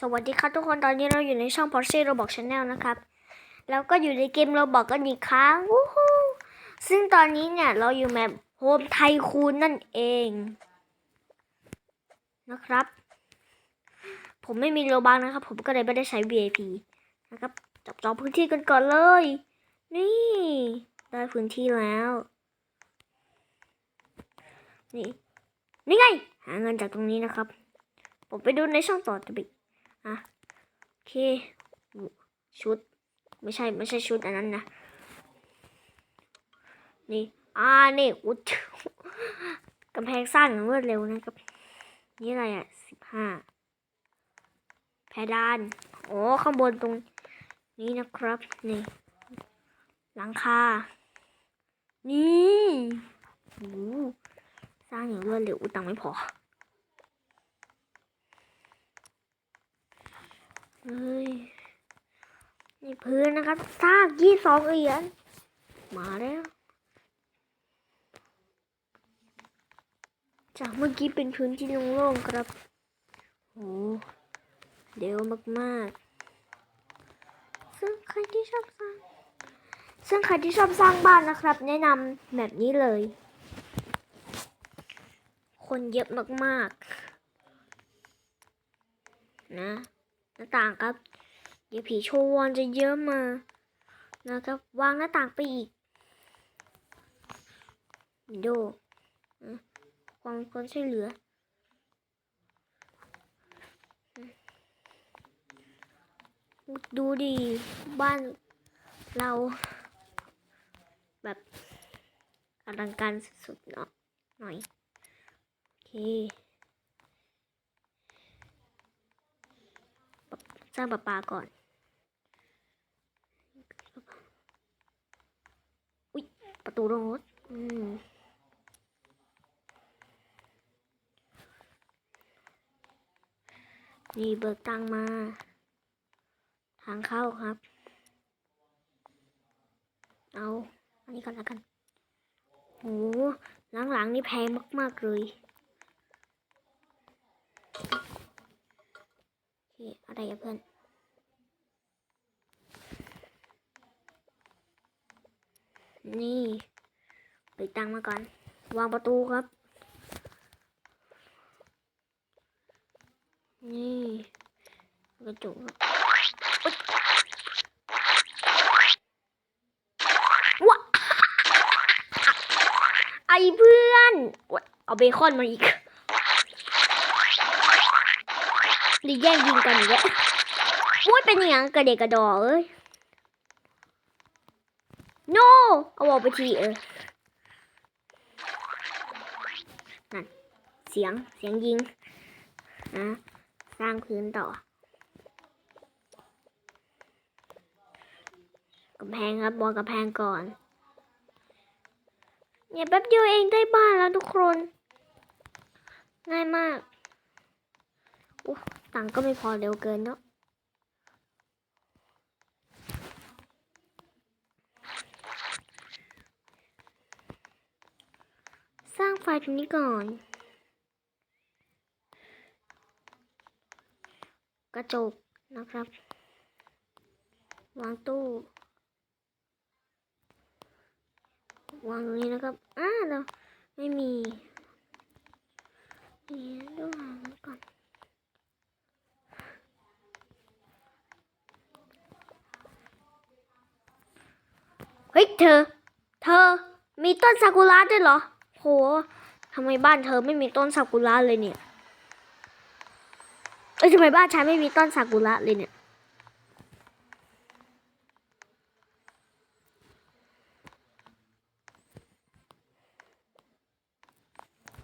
สวัสดีครับทุกคนตอนนี้เราอยู่ในช่อง Porsche Roblox Channel นะครับ แล้วก็อยู่ในเกม Roblox กันอีกครั้งวู้ฮู้ซึ่งตอนนี้เนี่ยเราอยู่แมปโฮมไทคูนนั่นเอง นะครับ ผมไม่มีโลบังนะครับ ผมก็เลยไม่ได้ใช้ VIP นะครับ จับจองพื้นที่กันก่อนเลย นี่ ได้พื้นที่แล้ว นี่ นี่ไง หาเงินจากตรงนี้นะครับ ผมไปดูในช่องต่อจะไอะโอเค ชุด ไม่ใช่ไม่ใช่ชุดอันนั้นนะ นี่ อ่า นี่ อุ๊ยกำแพงสร้างอย่างรวดเร็วนะครับ นี่อะไรอะสิบห้าแพดานโอ้ข้างบนตรงนี้นะครับ นี่ หลังคา นี่โอ้สร้างอย่างรวดเร็วอุตังไม่พอ เฮ้ยนี่พื้นนะครับสร้างยี่สองเหรียญมาแล้ว จากเมื่อกี้เป็นพื้นที่โล่งๆครับโอ้เร็วมากๆ ซึ่งใครที่ชอบสร้าง ซึ่งใครที่ชอบสร้างบ้านนะครับ แนะนำแบบนี้เลย คนเยอะมากๆ นะ หน้าต่างครับ เดี๋ยวผีโชว์วอนจะเยอะมา นะครับ วางหน้าต่างไปอีกดูความคนช่วยเหลือดูดิบ้านเรา แบบอลังการสุดๆเนาะหน่อย โอเค สร้างประปาก่อนอุ๊ยประตูโรงรถอืมนี่เบิกตังมา ทางเข้าครับ เอาอันนี้ก่อนแล้วกันโหหลังๆนี่แพงมาก ๆ เลยอะไรอะเพื่อน นี่ไปตังมาก่อน วางประตูครับ นี่กระจกว้าไอเพื่อน เอาเบคอนมาอีกรีแย่งยิงกันอีกแล้วอุ้ยเป็นอย่างกระเดกกระดอเอ้ย เอาออกไปทีเออนั่นเสียงเสียงยิงนะสร้างพื้นต่อกำแพงครับบอลกำแพงก่อนเนี่ยแป๊บเดียวเองได้บ้านแล้วทุกคน ง่ายมากอู้ตังก็ไม่พอเร็วเกินเนาะ สร้างไฟตรงนี้ก่อน กระจกนะครับ วางตู้ วางตรงนี้นะครับ อ้าเราไม่มีนี่ดูวางไว้ก่อนเฮ้ยเธอ เธอ มีต้นซากุระด้วยเหรอ หทำไมบ้านเธอไม่มีต้นซากุระเลยเนี่ยเอ้ยทำไมบ้านฉันไม่มีต้นซากุระเลยเนี่ย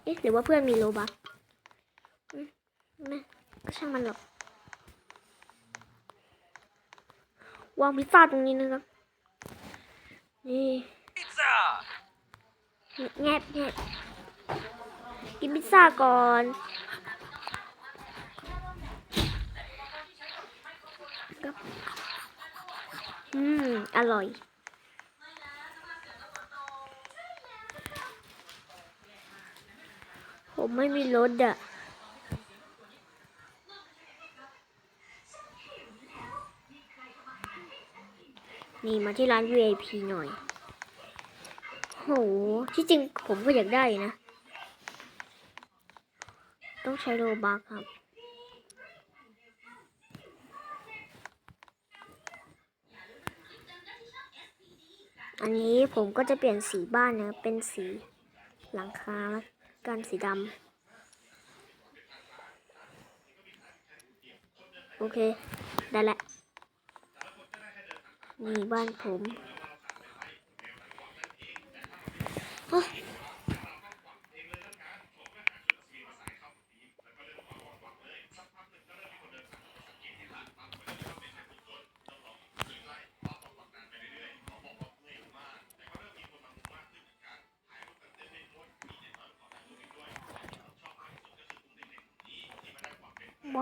เอ๊ะหรือว่าเพื่อนมีโลบักไม่ก็ช่างมันหรอกวางพิซซ่าตรงนี้นะครับนี่ แงบแงบกินพิซซ่าก่อนอืม อร่อย ผมไม่มีรถอะนี่มาที่ร้าน VIP หน่อย โห ที่จริงผมก็อยากได้นะ ต้องใช้โลบักครับอันนี้ผมก็จะเปลี่ยนสีบ้านนะ เป็นสีหลังคาแล้วกันสีดำโอเค ได้แล้วนี่บ้านผมเฮ้ย ว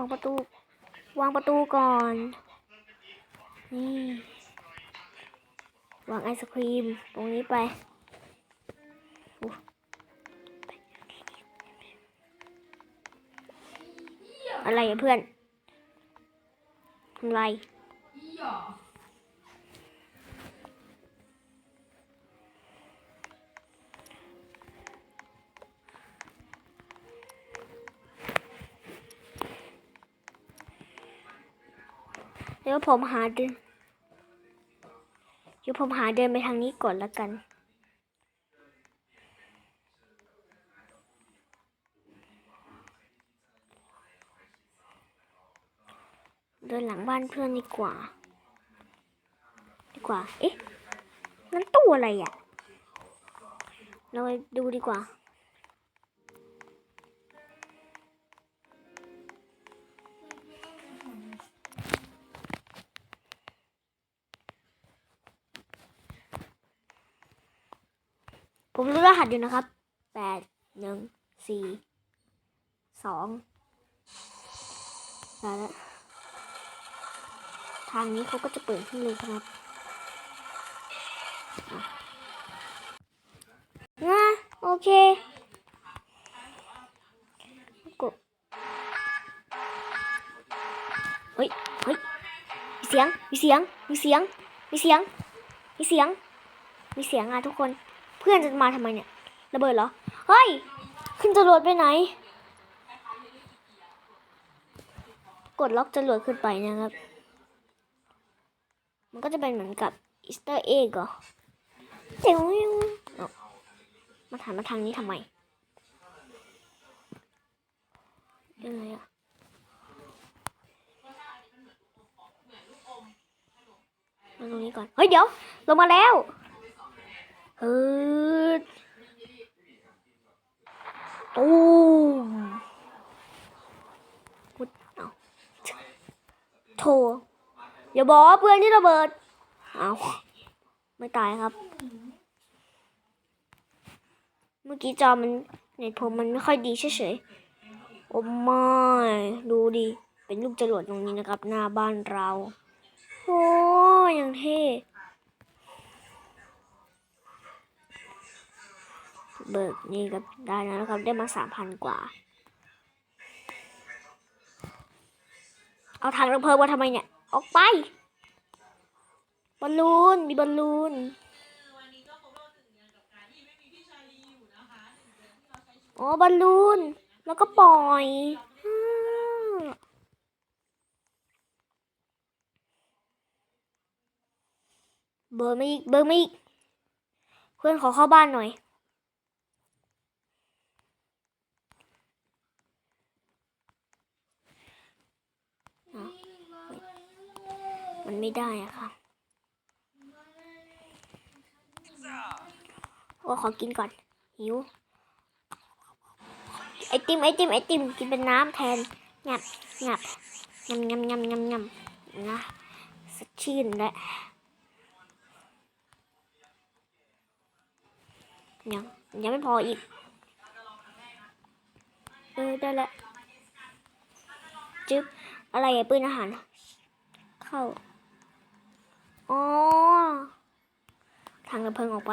างประตู วางประตูก่อน นี่ วางไอศครีม ตรงนี้ไป อะไรอะเพื่อนทำไรเดี๋ยวผมหาดูเดี๋ยวผมหาเดินไปทางนี้ก่อนแล้วกัน เดิน หลังบ้านเพื่อนดีกว่า ดีกว่า เอ๊ะนั่นตู้อะไรอะ่ะ เราไปดูดีกว่าผมรู้รหัสอยู่นะครับ แปดหนึ่งสี่สองได้แล้ว ทางนี้เขาก็จะเปิดขึ้นเลยครับนะโอเคกดเฮ้ยเฮ้ยมีเสียง มีเสียง มีเสียง มีเสียง มีเสียง มีเสียงอะทุกคน เพื่อนจะมาทำไมเนี่ย ระเบิดเหรอ เฮ้ย ขึ้นจรวดไปไหน กดล็อกจรวดขึ้นไปนะครับ มันก็จะเป็นเหมือนกับอีสเตอร์เอ็กเหรอเจ๋งเอามาถามมาทางนี้ทำไมยังไงอะมาตรงนี้ก่อน เฮ้ยเดี๋ยว ลงมาแล้วเฮ้ยตูมพุดเอาโถ อย่าบอกว่าเพื่อนที่ระเบิดเอาไม่ตายครับ เมื่อกี้จอมันเน็ตผมมันไม่ค่อยดีเฉยๆ โอ้ไม่ดูดิ เป็นลูกจรวดตรงนี้นะครับ หน้าบ้านเราโอ้ยอย่างเท่เบิกนี่ก็ได้นะครับ ได้มาสามพันกว่า เอาถังระเพลิงมาทำไมเนี่ย ออกไป บอลลูน มีบอลลูน อ๋อบอลลูน แล้วก็ปล่อยเบอร์ไม่อีก เบอร์ไม่อีก เพื่อนขอเข้าบ้านหน่อย มันไม่ได้อะค่ะโอ้ขอกินก่อนหิวไอติมไอติมไอติมกินเป็นน้ำแทนงับงับงำงำงำงำงำนะสดชื่นและยังยังไม่พออีก เออได้แล้วจึ๊บอะไรอะปืนอาหาร เข้า อ๋อทางกระเพิงออกไป